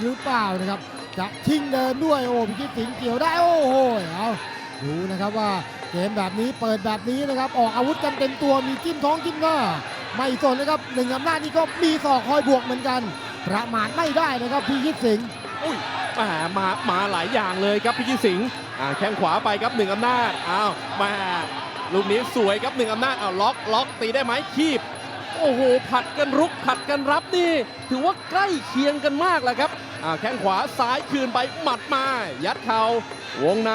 หรือเปล่านะครับ จะชิงเดินด้วยโอ้พิชิตสิงห์เกี่ยวได้โอ้โหเอาดูนะครับว่าเกมแบบนี้เปิดแบบนี้นะครับ ออกอาวุธกันเต็มตัวมีจิ้มท้องจิ้มหน้าไม่สนนะครับหนึ่งอำนาจนี่ก็มีศอกคอยบวกเหมือนกัน ประมาทไม่ได้นะครับพิชิตสิงห์อุ้ยมามามาหลายอย่างเลยครับพิชิตสิงห์อ่าแข้งขวาไปครับหนึ่งอำนาจอ้าวมาลูกนี้สวยครับหนึ่งอำนาจอ้าวล็อกล็อกตีได้ไหมคีบโอ้โห ผัดกันรุกผัดกันรับนี่ ถือว่าใกล้เคียงกันมากแหละครับ แข้งขวาซ้ายคืนไปหมัดมา ยัดเข่าวงใน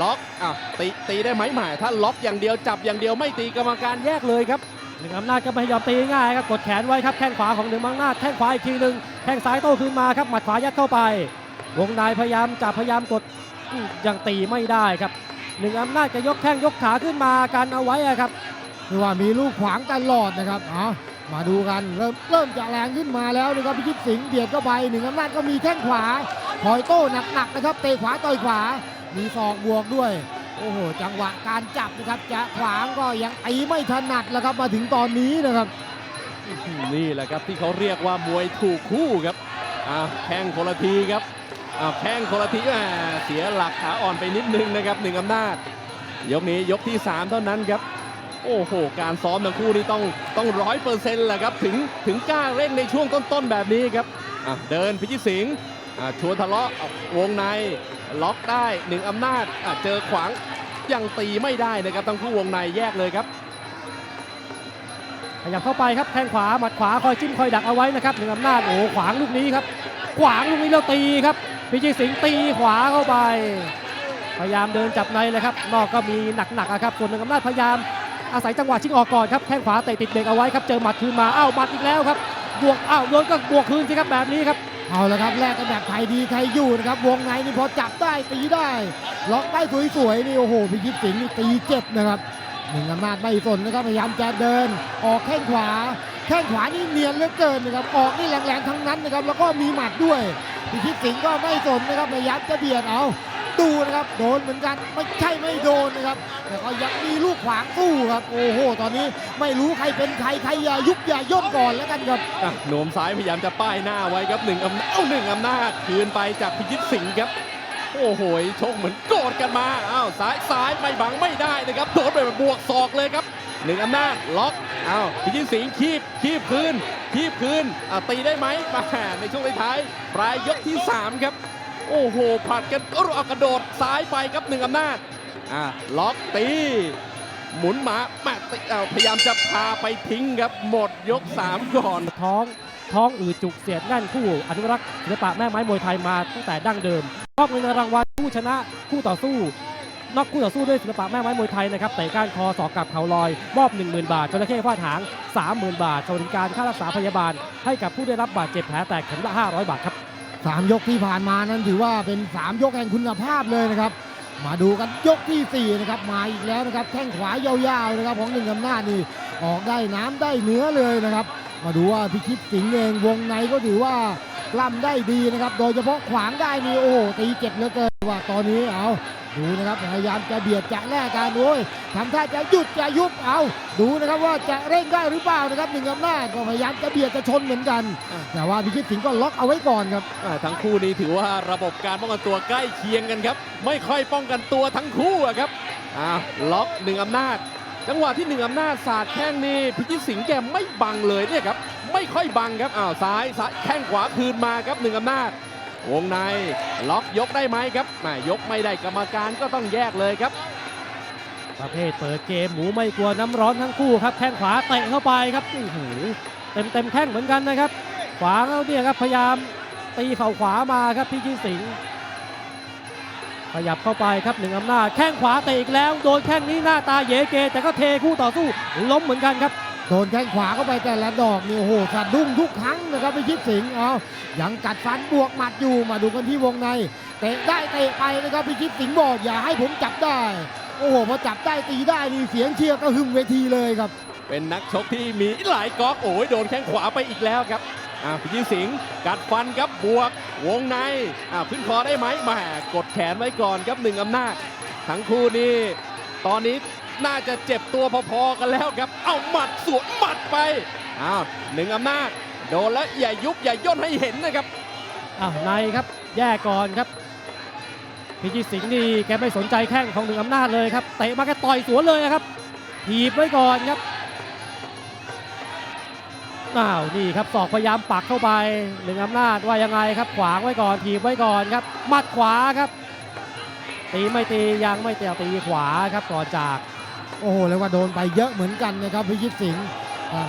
ล็อกอะตีตีได้ไหมหมายถ้าล็อกอย่างเดียวจับอย่างเดียวไม่ตีกรรมการแยกเลยครับหนึ่งอำนาจก็ไม่ยอมตีง่ายครับกดแขนไว้ครับแข้งขวาของหนึ่งอำนาจแข้งขวาอีกทีหนึ่งแข้งซ้ายโต้คืนมาครับหมัดขวายัดเข้าไป วงในพยายามจับพยายามกดอื้อยังตีไม่ได้ครับหนึ่งอำนาจจะยกแข้งยกขาขึ้นมากันเอาไว้อะครับคือว่ามีลูกขวางตลอดนะครับเอา มาดูกันเริ่มเริ่มจะแรงขึ้นมาแล้วนะครับพิชิตสิงห์เบียดเข้าไปหนึ่งอำนาจก็มีแข้งขวาคอยโต้หนักๆนะครับเตะขวาต่อยขวา มีศอกบวกด้วย โอ้โห จังหวะการจับนะครับจะขวางก็ยังตีไม่ถนัดแล้วครับมาถึงตอนนี้นะครับ นี่แหละครับที่เขาเรียกว่ามวยถูกคู่ครับอ่าแข้งคนละทีครับอ่าแข้งคนละทีแหมเสียหลักขาอ่อนไปนิดนึงนะครับหนึ่งอำนาจ ยกนี้ยกที่ 3 เท่านั้นครับ โอ้โห การซ้อมทั้งคู่นี่ต้องต้องร้อยเปอร์เซ็นต์แหละครับ ถึงถึงกล้าเร่งในช่วงต้นๆแบบนี้ครับอะเดินพิชิตสิงห์อะชวนทะเลาะอะวงในล็อกได้หนึ่งอำนาจอะเจอขวางยังตีไม่ได้นะครับทั้งคู่วงในแยกเลยครับขยับเข้าไปครับแข้งขวาหมัดขวาคอยจิ้มคอยดักเอาไว้นะครับหนึ่งอำนาจโอ้โหขวางลูกนี้ครับ ขวางลูกนี้แล้วตีครับพิชิตสิงห์ตีขวาเข้าไป พยายามเดินจับในเลยครับนอกก็มีหนักๆอะครับส่วนหนึ่งอำนาจพยายาม อาศัยจังหวะชิงออกก่อนครับแข้งขวาเตะติดเบรกเอาไว้ครับเจอหมัดคืนมาอ้าวหมัดอีกแล้วครับบวกอ้าวโดนก็บวกคืนสิครับแบบนี้ครับเอาละครับแลกกันแบบใครดีใครอยู่นะครับวงในนี่พอจับได้ตีได้ล็อกได้สวยๆนี่โอ้โหพิชิตสิงห์นี่ตีเจ็บนะครับหนึ่งอำนาจไม่สนนะครับพยายามจะเดิน ออกแข้งขวา แข้งขวานี่เนียนเหลือเกินนะครับออกนี่แรงๆทั้งนั้นนะครับแล้วก็มีหมัดด้วยพิชิตสิงห์ก็ไม่สนนะครับพยายามจะเบียดเอา ดูนะครับ โดนเหมือนกันไม่ใช่ไม่โดนนะครับ แต่ก็ยังมีลูกขวางสู้ครับ โอ้โห ตอนนี้ไม่รู้ใครเป็นใครใครอย่ายุบอย่าย่นก่อนแล้วกันครับอะโหนมซ้ายพยายามจะป้ายหน้าไว้ครับหนึ่งอำนาจเอ้าหนึ่งอำนาจคืนไปจากพิชิตสิงห์ครับ โอ้โหชกเหมือนโกรธกันมาอ้าวซ้ายซ้ายไม่บังไม่ได้นะครับโดนไปแบบบวกศอกเลยครับหนึ่งอำนาจล็อกอ้าวพิชิตสิงห์คีบคีบคืนคีบคืนอะตีได้ไหมมาในช่วงท้ายปลายยกที่สามครับ โอ้โหผัดกันเอาเอกระโดดซ้ายไปครับหนึ่งอำนาจอะล็อกตี หมุนหมาแม่ติเอาพยายามจะพาไปทิ้งครับ หมดยกสามก่อน ท้องท้องอืดจุกเสียดแน่นคู่อนุรักษ์ศิลปะแม่ไม้มวยไทยมาตั้งแต่ดั้งเดิมมอบเงินรางวัลผู้ชนะคู่ต่อสู้นอกคู่ต่อสู้ด้วยศิลปะแม่ไม้มวยไทยนะครับเตะก้านคอสอกกับเข่าลอย มอบ 10,000 บาทจระเข้ฟาดหาง 30,000 บาทสวัสดิการค่ารักษาพยาบาล ให้กับผู้ได้รับบาดเจ็บแผลแตกเข็มละ 500 บาทครับ สามยกที่ผ่านมานั้นถือว่าเป็น 3 ยกแห่งคุณภาพเลยนะครับ มาดูกันยกทีสี่ 4 นะครับ มาอีกแล้วนะครับแข้งขวายาวๆนะครับของหนึ่งอำนาจนี่ออกได้น้ำได้เนื้อเลยนะครับ มาดูว่าพิชิตสิงห์เองวงในก็ถือว่ากล้ำได้ดีนะครับ โดยเฉพาะขวางได้นี่โอ้โหตีเจ็บเหลือเกินว่าตอนนี้เอา ดูนะครับพยายามจะเบียดจะแลกกันโอ้ยทำท่าจะหยุดจะยุบเอาดูนะครับว่าจะเร่งได้หรือเปล่านะครับหนึ่งอำนาจก็พยายามจะเบียดจะชนเหมือนกัน แต่ว่าพิชิตสิงห์ก็ล็อกเอาไว้ก่อนครับอ่าทั้งคู่นี้ถือว่าระบบการป้องกันตัวใกล้เคียงกันครับ ไม่ค่อยป้องกันตัวทั้งคู่อะครับอ่าล็อกหนึ่งอำนาจ จังหวะที่หนึ่งอำนาจสาดแข้งนี่พิชิตสิงห์แกไม่บังเลยเนี่ยครับไม่ค่อยบังครับอ้าวซ้ายซ้ายแข้งขวาคืนมาครับหนึ่งอำนาจ วงในล็อกยกได้ไหมครับแหม่ยกไม่ได้กรรมการก็ต้องแยกเลยครับ ประเภทเปิดเกมหมูไม่กลัวน้ำร้อนทั้งคู่ครับแข้งขวาเตะเข้าไปครับโอ้โหเต็มเต็มแข้งเหมือนกันนะครับ ขวาเขาเนี่ยครับพยายามตีเข่าขวามาครับพี่ชิสิงห์ขยับเข้าไปครับหนึ่งอำนาจแข้งขวาเตะอีกแล้ว โดนแข้งนี้หน้าตาเยเก แต่ก็เทคู่ต่อสู้ล้มเหมือนกันครับ โดนแข้งขวาเข้าไปแต่ละดอกนี่โอ้โหสะดุ้งทุกครั้งนะครับไปชิดสิงห์เอายังกัดฟันบวกหมัดอยู่มาดูกันที่วงในเตะได้เตะไปนะครับพิชิตสิงห์บอกอย่าให้ผมจับได้ โอ้โหพอจับได้ตีได้นี่เสียงเชียร์ก็หึมเวทีเลยครับ เป็นนักชกที่มีหลายก๊อกโอ้ยโดนแข้งขวาไปอีกแล้วครับอ่าพิชิตสิงห์กัดฟันครับบวก วงในอ่าขึ้นคอได้ไหมแหมกดแขนไว้ก่อนครับหนึ่งอำนาจทั้งคู่นี่ตอนนี้ น่าจะเจ็บตัวพอๆกันแล้วครับ เอาหมัดสวนหมัดไปอ้าวหนึ่งอำนาจโดนแล้วอย่ายุบอย่าย่นให้เห็นนะครับอ้าวในครับแย่ก่อนครับพิจิตสิงห์นี่แกไม่สนใจแข้งของหนึ่งอำนาจเลยครับเตะมาแกต่อยสวนเลยนะครับถีบไว้ก่อนครับอ้าวนี่ครับศอกพยายามปักเข้าไปหนึ่งอำนาจว่ายังไงครับ ขวางไว้ก่อนถีบไว้ก่อนครับหมัดขวาครับ ตีไม่ตียังไม่เตะตีขวาครับก่อนจาก โอ้โหเรียกว่าโดนไปเยอะเหมือนกันนะครับพิชิตสิงห์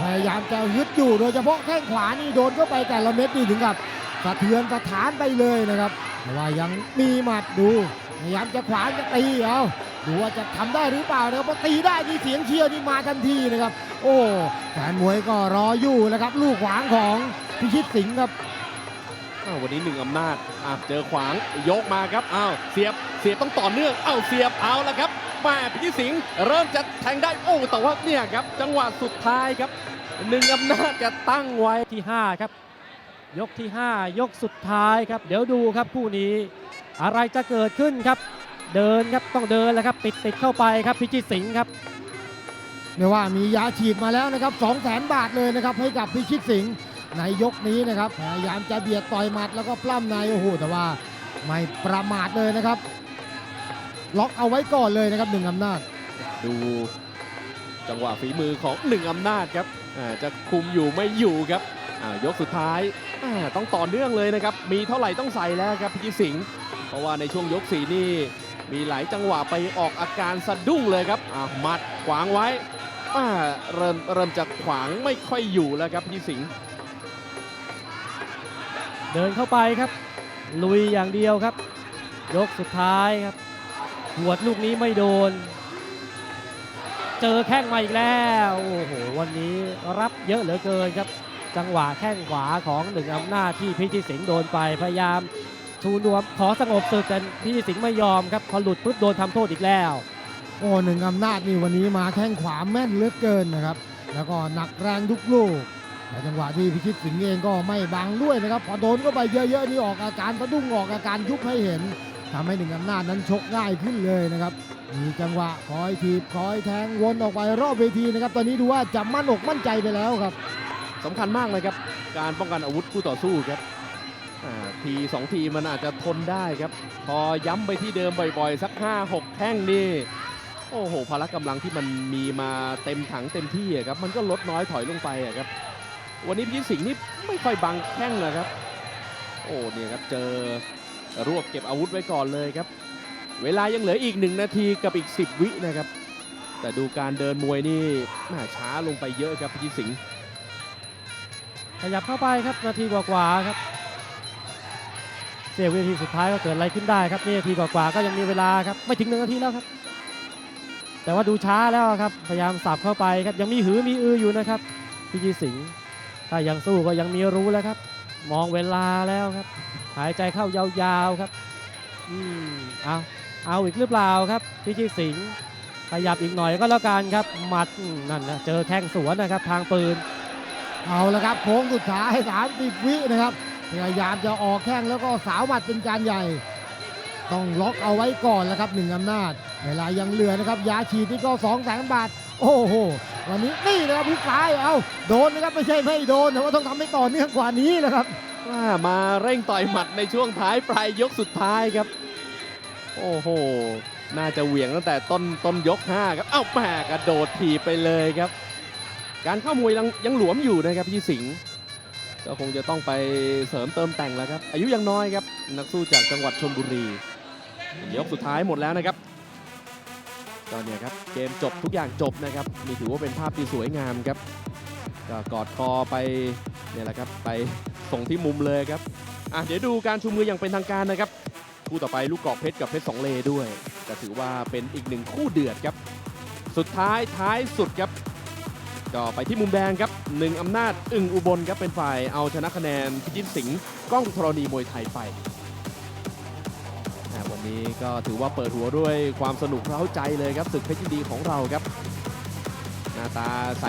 พยายามจะยึดอยู่โดยเฉพาะแข้งขวานี่โดนเข้าไปแต่ละเม็ดนี่ถึงกับสะเทือนสถานไปเลยนะครับแต่ว่ายังมีหมัดดูพยายามจะขวางจะตีเอาดูว่าจะทำได้หรือเปล่านะครับพอตีได้นี่เสียงเชียร์นี่มาทันทีนะครับ โอ้แฟนมวยก็รออยู่นะครับ ลูกขวางของพิชิตสิงห์ครับวันนี้หนึ่งอำนาจเจอขวางยกมาครับอ้าวเสียบเสียบต้องต่อเนื่องอ้าวเสียบเอาละครับ แม่พิชิตสิงห์เริ่มจะแทงได้โอ้แต่ว่าเนี่ยครับ จังหวะสุดท้ายครับหนึ่งอำนาจจะตั้งไว้ที่ 5 ครับ ยกที่ 5 ยกสุดท้ายครับ เดี๋ยวดูครับคู่นี้ อะไรจะเกิดขึ้นครับ เดินครับต้องเดินแล้วครับ ติดติดเข้าไปครับพิจิตรสิงห์ครับเรียกว่ามียาฉีดมาแล้วนะครับ2 0 0แสนบาทเลยนะครับให้กับพิชิตสิงห์ในยกนี้นะครับพยายามจะเบียดต่อยหมัดแล้วก็ปล้ำในโอ้โหแต่ว่าไม่ประมาทเลยนะครับ ล็อกเอาไว้ก่อนเลยนะครับหนึ่งอำนาจ ดูจังหวะฝีมือของหนึ่งอำนาจครับอ่าจะคุมอยู่ไม่อยู่ครับอ่ายกสุดท้ายอ่าต้องต่อเนื่องเลยนะครับ มีเท่าไหร่ต้องใส่แล้วครับพิจิตรสิงห์เพราะว่าในช่วงยกสี่นี่มีหลายจังหวะไปออกอาการสะดุ้งเลยครับอ่าหมัดขวางไว้อ่าเริ่มเริ่มจะขวางไม่ค่อยอยู่แล้วครับพิจิตรสิงห์เดินเข้าไปครับ ลุยอย่างเดียวครับ ยกสุดท้ายครับ หวดลูกนี้ไม่โดน เจอแข้งมาอีกแล้ว โอ้โห วันนี้รับเยอะเหลือเกินครับ จังหวะแข้งขวาของหนึ่งอำนาจที่พิจิตสิงห์โดนไป พยายามชูนวมขอสงบศึกแต่พิจิตสิงห์ไม่ยอมครับพอหลุดปุ๊บโดนทำโทษอีกแล้ว โอ้หนึ่งอำนาจนี่วันนี้มาแข้งขวาแม่นเหลือเกินนะครับ แล้วก็หนักแรงทุกลูกแต่จังหวะที่พิชิตสิงห์เองก็ไม่บังด้วยนะครับ พอโดนก็ไปเยอะๆนี่ออกอาการสะดุ้งออกอาการยุบให้เห็น ทำให้หนึ่งอำนาจนั้นชกง่ายขึ้นเลยนะครับ มีจังหวะคอยถีบคอยแทงวนออกไปรอบเวทีนะครับ ตอนนี้ดูว่าจะมั่นอกมั่นใจไปแล้วครับสำคัญมากเลยครับ การป้องกันอาวุธคู่ต่อสู้ครับทีสองทีมันอาจจะทนได้ครับ พอย้ำไปที่เดิมบ่อยๆ สัก 5 6แข้งนี่โอ้โหพละกำลังที่มันมีมาเต็มถังเต็มที่ครับมันก็ลดน้อยถอยลงไปครับ วันนี้พี่สิงห์นี่ไม่ค่อยบังแข้งนะครับ โอ้เนี่ยครับเจอ รวบเก็บอาวุธไว้ก่อนเลยครับ เวลายังเหลืออีก 1 นาทีกับอีก 10 วินะครับ แต่ดูการเดินมวยนี่แม่ช้าลงไปเยอะครับพี่สิงห์ขยับเข้าไปครับนาทีกว่าๆครับ เสียวินาทีสุดท้ายก็เกิดอะไรขึ้นได้ครับนี่นาทีกว่าๆก็ยังมีเวลาครับไม่ถึงหนึ่งนาทีแล้วครับ แต่ว่าดูช้าแล้วครับพยายามสับเข้าไปครับยังมีหือมีอืออยู่นะครับพี่จีสิงห์ถ้ายังสู้ก็ยังมีรู้แล้วครับ มองเวลาแล้วครับ หายใจเข้ายาวๆครับอืมเอาเอาอีกหรือเปล่าครับพี่จีสิงห์ขยับอีกหน่อยก็แล้วกันครับหมัดนั่นนะเจอแข้งสวนนะครับทางปืน เอาละครับโค้งสุดท้าย 30 วินะครับพยายามจะออกแข้งแล้วก็สาวหมัดเป็นการใหญ่ ต้องล็อกเอาไว้ก่อนแล้วครับหนึ่งอำนาจ เวลายังเหลือนะครับยาฉีดนี่ก็2 0 0แสนบาท โอ้โหวันนี้นี่นะครับผู้กายเอาโดนนะครับไม่ใช่ไม่โดนแต่ว่าต้องทำให้ต่อเนื่องกว่านี้นะครับ มาเร่งต่อยหมัดในช่วงท้ายปลายยกสุดท้ายครับ โอ้โห น่าจะเหวี่ยงตั้งแต่ต้นต้นยก 5 ครับ เอ้าแหมกระโดดถีบไปเลยครับ การเข้ามวยยังยังหลวมอยู่นะครับพี่สิงห์ก็คงจะต้องไปเสริมเติมแต่งแล้วครับ อายุยังน้อยครับ นักสู้จากจังหวัดชลบุรี ยกสุดท้ายหมดแล้วนะครับก็เนี่ยครับเกมจบทุกอย่างจบนะครับนี่ถือว่าเป็นภาพที่สวยงามครับก็กอดคอไปเนี่ยแหละครับไป ส่งที่มุมเลยครับอะเดี๋ยวดูการชูมืออย่างเป็นทางการนะครับ คู่ต่อไปลูกกอกเพชรกับเพชรสองเลด้วยก็ถือว่าเป็นอีกหนึ่งคู่เดือดครับ สุดท้ายท้ายสุดครับก็ไปที่มุมแดงครับหนึ่งอำนาจอึ่งอุบลครับเป็นฝ่ายเอาชนะคะแนนพิจิตรสิงห์กล้องธรณีมวยไทยไปวันนี้ก็ถือว่าเปิดหัวด้วยความสนุกเร้าใจเลยครับศึกเพชรยินดีของเราครับ หน้าตาใส